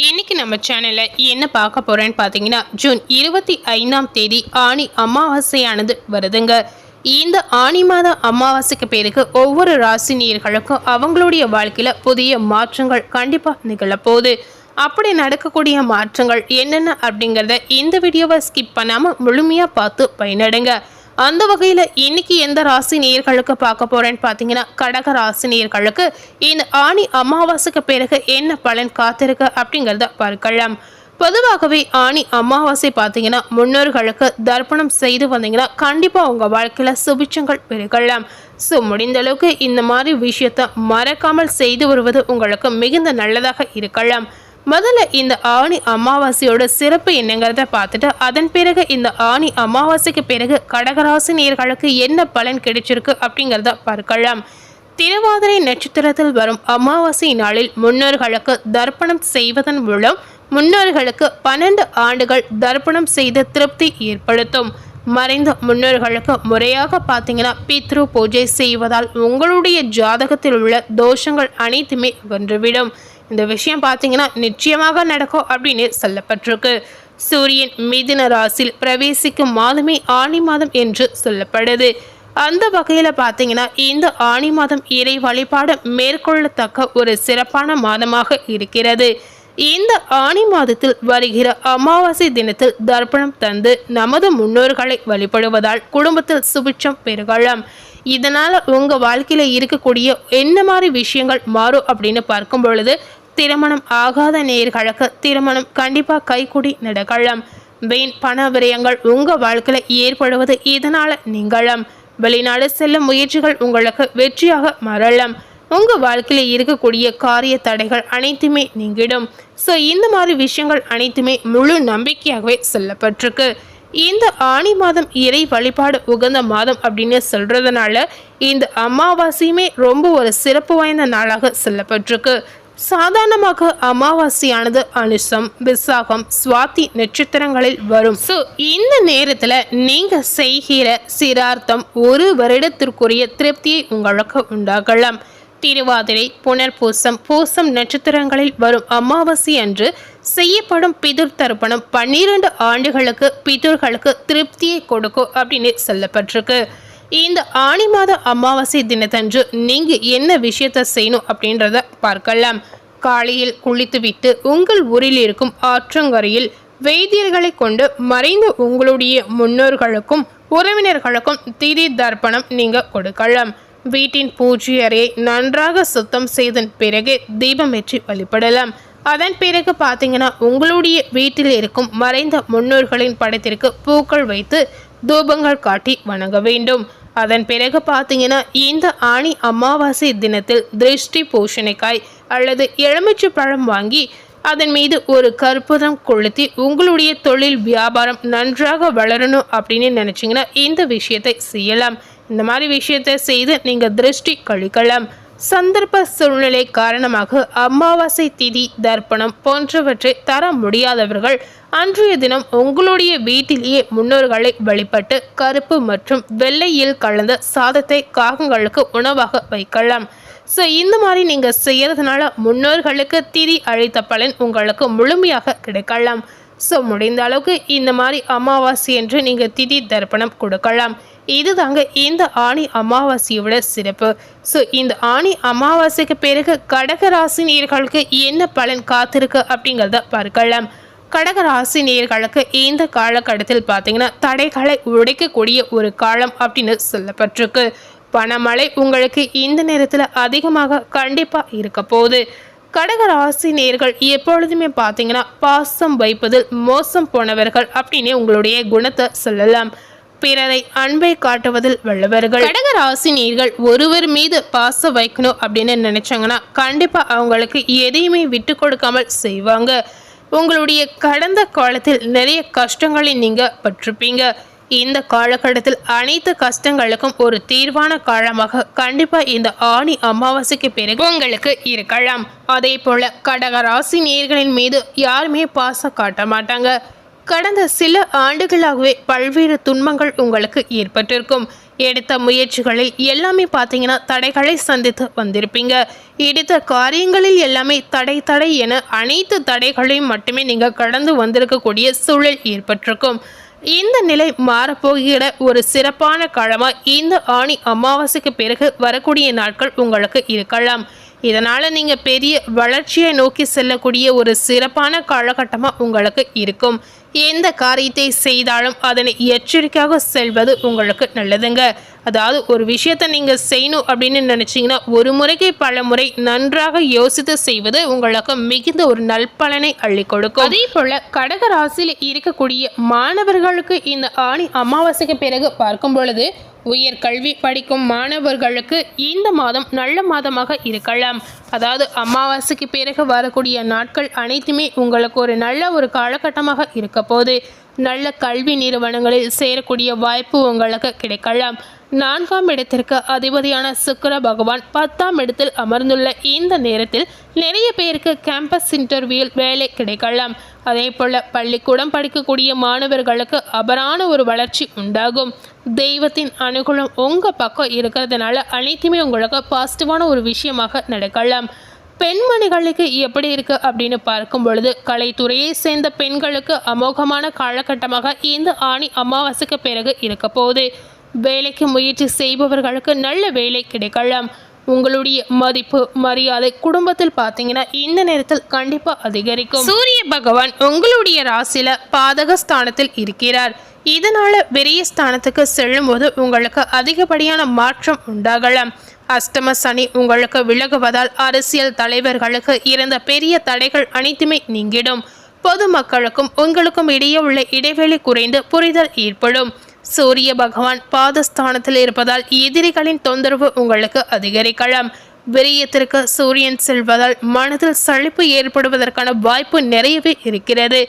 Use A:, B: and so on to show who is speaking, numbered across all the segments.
A: இன்னைக்கு நம்ம சேனலில் என்ன பார்க்க போகிறேன்னு பார்த்தீங்கன்னா ஜூன் இருபத்தி ஐந்தாம் தேதி ஆணி அமாவாசையானது வருதுங்க. இந்த ஆணி மாத அமாவாசைக்கு பிறகு ஒவ்வொரு ராசினியர்களுக்கும் அவங்களுடைய வாழ்க்கையில் புதிய மாற்றங்கள் கண்டிப்பாக நிகழப்போகுது அப்படி நடக்கக்கூடிய மாற்றங்கள் என்னென்ன அப்படிங்கிறத இந்த வீடியோவை ஸ்கிப் பண்ணாமல் முழுமையாக பார்த்து பயனடுங்க. அந்த வகையில் இன்னைக்கு எந்த ராசி நேர்களுக்கு பார்க்க போறேன்னு பார்த்தீங்கன்னா கடக ராசி நேர்களுக்கு இந்த ஆணி அமாவாசைக்கு பிறகு என்ன பலன் காத்திருக்கு அப்படிங்கிறத பார்க்கலாம். பொதுவாகவே ஆணி அமாவாசை பார்த்தீங்கன்னா முன்னோர்களுக்கு தர்ப்பணம் செய்து வந்தீங்கன்னா கண்டிப்பாக உங்கள் வாழ்க்கையில் சுபிச்சங்கள் பெருகலாம். ஸோ முடிந்த அளவுக்கு இந்த மாதிரி விஷயத்தை மறக்காமல் செய்து வருவது உங்களுக்கு மிகுந்த நல்லதாக இருக்கலாம். முதல்ல இந்த ஆணி அமாவாசையோட சிறப்பு என்னங்கிறத பார்த்துட்டு அதன் பிறகு இந்த ஆணி அமாவாசைக்கு பிறகு கடகராசி நேர்களுக்கு என்ன பலன் கிடைச்சிருக்கு அப்படிங்கிறத பார்க்கலாம். திருவாதிரை நட்சத்திரத்தில் வரும் அமாவாசை நாளில் முன்னோர்களுக்கு தர்ப்பணம் செய்வதன் மூலம் முன்னோர்களுக்கு பன்னெண்டு ஆண்டுகள் தர்ப்பணம் செய்த திருப்தி ஏற்படுத்தும். மறைந்த முன்னோர்களுக்கு முறையாக பார்த்தீங்கன்னா பித்ரு பூஜை செய்வதால் உங்களுடைய ஜாதகத்தில் உள்ள தோஷங்கள் அனைத்துமே வென்றுவிடும். இந்த விஷயம் பார்த்தீங்கன்னா நிச்சயமாக நடக்கும் அப்படின்னு சொல்லப்பட்டிருக்கு. சூரியன் மிதுன ராசியில் பிரவேசிக்கும் மாதமே ஆணி மாதம் என்று சொல்லப்படுது. அந்த வகையில் பார்த்தீங்கன்னா இந்த ஆணி மாதம் இறை வழிபாடு மேற்கொள்ளத்தக்க ஒரு சிறப்பான மாதமாக இருக்கிறது. இந்த ஆணி மாதத்தில் வருகிற அமாவாசை தினத்தில் தர்ப்பணம் தந்து நமது முன்னோர்களை வழிபடுவதால் குடும்பத்தில் சுபிட்சம் பெருகலாம். இதனால் உங்கள் வாழ்க்கையில் இருக்கக்கூடிய என்ன மாதிரி விஷயங்கள் மாறும் அப்படின்னு பார்க்கும் பொழுது திருமணம் ஆகாத நேர்களுக்கு திருமணம் கண்டிப்பாக கைக்குடி நடக்கலாம் வீண் பண விரயங்கள் உங்கள் வாழ்க்கையில் ஏற்படுவது இதனால் நீங்களாம் வெளிநாடு செல்லும் முயற்சிகள் உங்களுக்கு வெற்றியாக மாறலாம் உங்கள் வாழ்க்கையில் இருக்கக்கூடிய காரிய தடைகள் அனைத்துமே நீங்கிடும். ஸோ இந்த மாதிரி விஷயங்கள் அனைத்துமே முழு நம்பிக்கையாகவே சொல்லப்பட்டிருக்கு. இந்த ஆணி மாதம் இறை வழிபாடு உகந்த மாதம் அப்படின்னு சொல்கிறதுனால இந்த அமாவாசையுமே ரொம்ப ஒரு சிறப்பு வாய்ந்த நாளாக சொல்லப்பட்டிருக்கு. சாதாரணமாக அமாவாசையானது அனுஷம் விசாகம் சுவாதி நட்சத்திரங்களில் வரும். ஸோ இந்த நேரத்தில் நீங்கள் செய்கிற சிரார்த்தம் ஒரு வருடத்திற்குரிய திருப்தியை உங்களுக்கு உண்டாகலாம். திருவாதிரை புனர்பூசம் பூசம் நட்சத்திரங்களில் வரும் அமாவாசை அன்று செய்யப்படும் பிதுர் தர்ப்பணம் பன்னிரண்டு ஆண்டுகளுக்கு பிதுர்களுக்கு திருப்தியை கொடுக்கும் அப்படின்னு சொல்லப்பட்டிருக்கு. இந்த ஆணி மாத அமாவாசை தினத்தன்று நீங்க என்ன விஷயத்த செய்யணும் அப்படின்றத பார்க்கலாம். காலையில் குளித்துவிட்டு உங்கள் ஊரில் இருக்கும் ஆற்றங்கரையில் வைத்தியர்களை கொண்டு மறைந்த உங்களுடைய முன்னோர்களுக்கும் உறவினர்களுக்கும் திதி தர்ப்பணம் நீங்க கொடுக்கலாம். வீட்டின் பூஜை அறையை நன்றாக சுத்தம் செய்தன் பிறகு தீபமேற்றி வழிபடலாம். அதன் பிறகு பார்த்தீங்கன்னா உங்களுடைய வீட்டில் இருக்கும் மறைந்த முன்னோர்களின் படத்திற்கு பூக்கள் வைத்து தூபங்கள் காட்டி வணங்க வேண்டும். அதன் பிறகு பார்த்தீங்கன்னா இந்த ஆணி அமாவாசை தினத்தில் திருஷ்டி பூஷணிக்காய் அல்லது எலுமிச்சை பழம் வாங்கி அதன் மீது ஒரு கற்பூரம் கொளுத்தி உங்களுடைய தொழில் வியாபாரம் நன்றாக வளரணும் அப்படின்னு நினச்சிங்கன்னா இந்த விஷயத்தை செய்யலாம். இந்த மாதிரி விஷயத்தை செய்து நீங்கள் திருஷ்டி கழிக்கலாம். சந்தர்ப்ப சூழ்நிலை காரணமாக அமாவாசை திதி தர்ப்பணம் போன்றவற்றை தர முடியாதவர்கள் அன்றைய தினம் உங்களுடைய வீட்டிலேயே முன்னோர்களை வழிபட்டு கருப்பு மற்றும் வெள்ளையில் கலந்த சாதத்தை காகங்களுக்கு உணவாக வைக்கலாம். ஸோ இந்த மாதிரி நீங்கள் செய்கிறதுனால முன்னோர்களுக்கு திதி அழித்த பலன் உங்களுக்கு முழுமையாக கிடைக்கலாம். ஸோ முடிந்த அளவுக்கு இந்த மாதிரி அமாவாசை என்று நீங்கள் திதி தர்ப்பணம் கொடுக்கலாம். இதுதாங்க இந்த ஆணி அமாவாசையோட சிறப்பு. ஸோ இந்த ஆணி அமாவாசைக்கு பிறகு கடக ராசி நேர்களுக்கு என்ன பலன் காத்திருக்கு அப்படிங்கிறத பார்க்கலாம். கடக ராசி நேர்களுக்கு இந்த காலகட்டத்தில் பார்த்தீங்கன்னா தடைகளை உடைக்கக்கூடிய ஒரு காலம் அப்படின்னு சொல்லப்பட்டிருக்கு. பணமழை உங்களுக்கு இந்த நேரத்தில் அதிகமாக கண்டிப்பாக இருக்க போகுது. கடக ராசி நேர்கள் எப்பொழுதுமே பார்த்தீங்கன்னா பாசம் வைப்பதில் மோசம் போனவர்கள் அப்படின்னு உங்களுடைய குணத்தை சொல்லலாம். பிறரை அன்பை காட்டுவதில் வல்லவர்கள். கடக ராசி நீர்கள் ஒருவர் மீது பாசம் வைக்கணும் அப்படின்னு நினைச்சாங்கன்னா கண்டிப்பா அவங்களுக்கு எதையுமே விட்டு கொடுக்காமல் செய்வாங்க. உங்களுடைய கடந்த காலத்தில் நிறைய கஷ்டங்களை நீங்க பற்றிருப்பீங்க இந்த காலகட்டத்தில் அனைத்து கஷ்டங்களுக்கும் ஒரு தீர்வான காலமாக கண்டிப்பா இந்த ஆணி அமாவாசைக்கு பிறகு உங்களுக்கு இருக்கலாம். அதே போல கடக ராசி நேர்களின் மீது யாருமே பாசம் காட்ட மாட்டாங்க. கடந்த சில ஆண்டுகளாகவே பல்வேறு துன்பங்கள் உங்களுக்கு ஏற்பட்டிருக்கும். எடுத்த முயற்சிகளில் எல்லாமே பார்த்தீங்கன்னா தடைகளை சந்தித்து வந்திருப்பீங்க. எடுத்த காரியங்களில் எல்லாமே தடை தடை என அனைத்து தடைகளையும் மட்டுமே நீங்கள் கடந்து வந்திருக்கக்கூடிய சூழல் ஏற்பட்டிருக்கும். இந்த நிலை மாறப்போகிற ஒரு சிறப்பான காலமாக இந்த ஆணி அமாவாசைக்கு பிறகு வரக்கூடிய நாட்கள் உங்களுக்கு இருக்கலாம். இதனால் நீங்கள் பெரிய வளர்ச்சியை நோக்கி செல்லக்கூடிய ஒரு சிறப்பான காலகட்டமாக உங்களுக்கு இருக்கும். எந்த காரியத்தை செய்தாலும் அதனை எச்சரிக்கையாக செல்வது உங்களுக்கு நல்லதுங்க. அதாவது ஒரு விஷயத்தை நீங்கள் செய்யணும் அப்படின்னு நினச்சிங்கன்னா ஒரு முறைக்கு பல முறை நன்றாக யோசித்து செய்வது உங்களுக்கு மிகுந்த ஒரு நல்பலனை அள்ளி கொடுக்கும். அதே போல் கடக ராசியில் இருக்கக்கூடிய மாணவர்களுக்கு இந்த ஆணி அமாவாசைக்கு பிறகு பார்க்கும் பொழுது உயர் கல்வி படிக்கும் மாணவர்களுக்கு இந்த மாதம் நல்ல மாதமாக இருக்கலாம். அதாவது அமாவாசைக்கு பிறகு வரக்கூடிய நாட்கள் அனைத்துமே உங்களுக்கு ஒரு நல்ல ஒரு காலகட்டமாக இருக்க போது நல்ல கல்வி நிறுவனங்களில் சேரக்கூடிய வாய்ப்பு உங்களுக்கு கிடைக்கலாம். நான்காம் இடத்திற்கு அதிபதியான சுக்கர பகவான் பத்தாம் இடத்தில் அமர்ந்துள்ள இந்த நேரத்தில் நிறைய பேருக்கு கேம்பஸ் இன்டர்வியூவில் வேலை கிடைக்கலாம். அதே போல் பள்ளிக்கூடம் படிக்கக்கூடிய மாணவர்களுக்கு அபரான ஒரு வளர்ச்சி உண்டாகும். தெய்வத்தின் அனுகூலம் உங்கள் பக்கம் இருக்கிறதுனால அனைத்துமே உங்களுக்கு பாசிட்டிவான ஒரு விஷயமாக நடக்கலாம். பெண்மணிகளுக்கு எப்படி இருக்கு அப்படின்னு பார்க்கும் பொழுது கலைத்துறையை சேர்ந்த பெண்களுக்கு அமோகமான காலகட்டமாக இந்த ஆணி அமாவாசைக்கு பிறகு இருக்க போகுது. வேலைக்கு முயற்சி செய்பவர்களுக்கு நல்ல வேலை கிடைக்கலாம். உங்களுடைய மதிப்பு மரியாதை குடும்பத்தில் பார்த்தீங்கன்னா இந்த நேரத்தில் கண்டிப்பாக அதிகரிக்கும். சூரிய பகவான் உங்களுடைய ராசியில பாதக ஸ்தானத்தில் இருக்கிறார். இதனால் பெரிய ஸ்தானத்துக்கு செல்லும்போது உங்களுக்கு அதிகப்படியான மாற்றம் உண்டாகலாம். அஷ்டம சனி உங்களுக்கு விலகுவதால் அரசியல் தலைவர்களுக்கு இருந்த பெரிய தடைகள் அனைத்துமே நீங்கிடும். பொதுமக்களுக்கும் உங்களுக்கும் இடையே உள்ள இடைவெளி குறைந்து புரிதல் ஏற்படும். சூரிய பகவான் பாதஸ்தானத்தில் இருப்பதால் எதிரிகளின் தொந்தரவு உங்களுக்கு அதிகரிக்கலாம். விரயத்திற்கு சூரியன் செல்வதால் மனதில் சளிப்பு ஏற்படுவதற்கான வாய்ப்பு நிறையவே இருக்கிறது.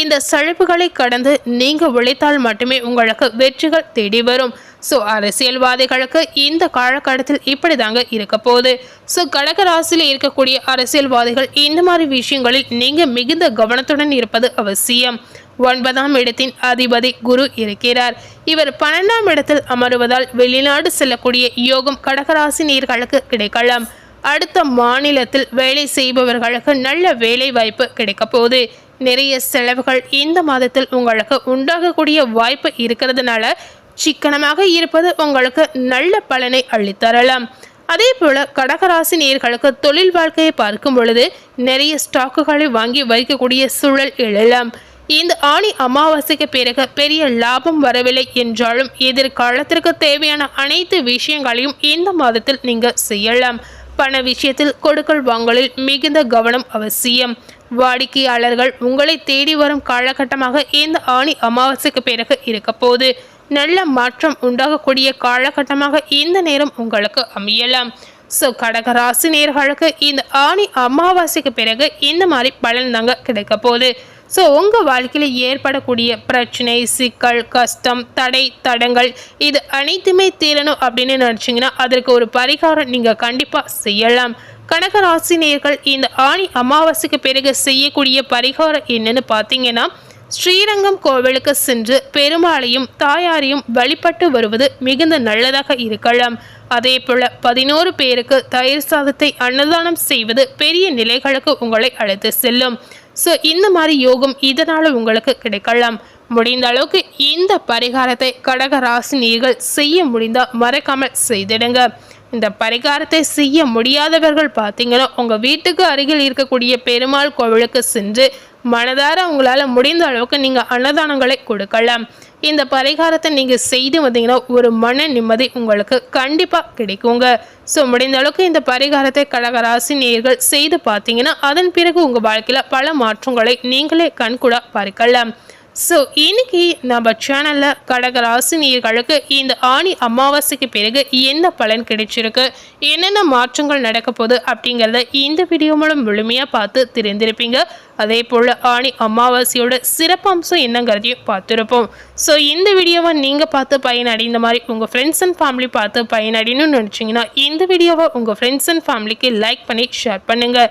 A: இந்த சளிப்புகளை கடந்து நீங்கள் உழைத்தால் மட்டுமே உங்களுக்கு வெற்றிகள் தேடி வரும். ஸோ அரசியல்வாதிகளுக்கு இந்த காலகட்டத்தில் இப்படி தாங்க இருக்க போகுது. ஸோ கடக ராசியில் இருக்கக்கூடிய அரசியல்வாதிகள் இந்த மாதிரி விஷயங்களில் நீங்கள் மிகுந்த கவனத்துடன் இருப்பது அவசியம். ஒன்பதாம் இடத்தின் அதிபதி குரு இருக்கிறார். இவர் பன்னெண்டாம் இடத்தில் அமருவதால் வெளிநாடு செல்லக்கூடிய யோகம் கடகராசி நீர்களுக்கு கிடைக்கலாம். அடுத்த மாநிலத்தில் வேலை செய்பவர்களுக்கு நல்ல வேலை வாய்ப்பு கிடைக்க போகுது. நிறைய செலவுகள் இந்த மாதத்தில் உங்களுக்கு உண்டாகக்கூடிய வாய்ப்பு இருக்கிறதுனால சிக்கனமாக இருப்பது உங்களுக்கு நல்ல பலனை அள்ளித்தரலாம் அதே போல கடகராசி நேர்களுக்கு தொழில் வாழ்க்கையை பார்க்கும் பொழுது நிறைய ஸ்டாக்குகளை வாங்கி வைக்கக்கூடிய சூழல் எழலாம். இந்த ஆணி அமாவாசைக்கு பிறகு பெரிய லாபம் வரவில்லை என்றாலும் எதிர்காலத்திற்கு தேவையான அனைத்து விஷயங்களையும் இந்த மாதத்தில் நீங்கள் செய்யலாம். பண விஷயத்தில் கொடுக்கல் வாங்கலில் மிகுந்த கவனம் அவசியம். வாடிக்கையாளர்கள் உங்களை தேடி வரும் காலகட்டமாக இந்த ஆணி அமாவாசைக்கு பிறகு இருக்க போது நல்ல மாற்றம் உண்டாகக்கூடிய காலகட்டமாக இந்த நேரம் உங்களுக்கு அமையலாம். ஸோ கடகராசி நேர்களுக்கு இந்த ஆணி அமாவாசைக்கு பிறகு இந்த மாதிரி பலன் தாங்க கிடைக்க போகுது. ஸோ உங்கள் வாழ்க்கையில் ஏற்படக்கூடிய பிரச்சனை சிக்கல் கஷ்டம் தடை தடங்கள் இது அனைத்துமே தீரணும் அப்படின்னு நினச்சிங்கன்னா அதற்கு ஒரு பரிகாரம் நீங்கள் கண்டிப்பாக செய்யலாம். கனகராசினியர்கள் இந்த ஆணி அமாவாசைக்கு பிறகு செய்யக்கூடிய பரிகாரம் என்னன்னு பார்த்தீங்கன்னா ஸ்ரீரங்கம் கோவிலுக்கு சென்று பெருமாளையும் தாயாரையும் வழிபட்டு வருவது மிகுந்த நல்லதாக இருக்கலாம். அதே போல் பதினோரு பேருக்கு தயிர் சாதத்தை அன்னதானம் செய்வது பெரிய நிலைகளுக்கு உங்களை அழைத்து செல்லும். ஸோ இந்த மாதிரி யோகம் இதனால் உங்களுக்கு கிடைக்கலாம். முடிந்த அளவுக்கு இந்த பரிகாரத்தை கடக ராசினியர்கள் செய்ய முடிந்தால் மறக்காமல் செய்திடுங்க. இந்த பரிகாரத்தை செய்ய முடியாதவர்கள் பார்த்தீங்கன்னா உங்கள் வீட்டுக்கு அருகில் இருக்கக்கூடிய பெருமாள் கோவிலுக்கு சென்று மனதார உங்களால் முடிந்த அளவுக்கு நீங்கள் அன்னதானங்களை கொடுக்கலாம். இந்த பரிகாரத்தை நீங்கள் செய்து வந்தீங்கன்னா ஒரு மன நிம்மதி உங்களுக்கு கண்டிப்பாக கிடைக்குங்க. ஸோ முடிந்த அளவுக்கு இந்த பரிகாரத்தை கடகராசி நேர்கள் செய்து பார்த்தீங்கன்னா அதன் பிறகு உங்கள் வாழ்க்கையில் பல மாற்றங்களை நீங்களே கண்கூட பார்க்கலாம். ஸோ இன்னைக்கு நம்ம சேனலில் கடக ராசினியர்களுக்கு இந்த ஆணி அமாவாசைக்கு பிறகு என்ன பலன் கிடைச்சிருக்கு? என்னென்ன மாற்றங்கள் நடக்க போகுது அப்படிங்கிறத இந்த வீடியோ மூலம் முழுமையாக பார்த்து தெரிந்திருப்பீங்க. அதே போல் ஆணி அமாவாசையோட சிறப்பம்சம் என்னங்கிறதையும் பார்த்துருப்போம். ஸோ இந்த வீடியோவை நீங்கள் பார்த்து பயனடைந்த மாதிரி உங்கள் ஃப்ரெண்ட்ஸ் அண்ட் ஃபேமிலி பார்த்து பயனடையணும்னு நினச்சிங்கன்னா இந்த வீடியோவை உங்கள் ஃப்ரெண்ட்ஸ் அண்ட் ஃபேமிலிக்கு லைக் பண்ணி ஷேர் பண்ணுங்கள்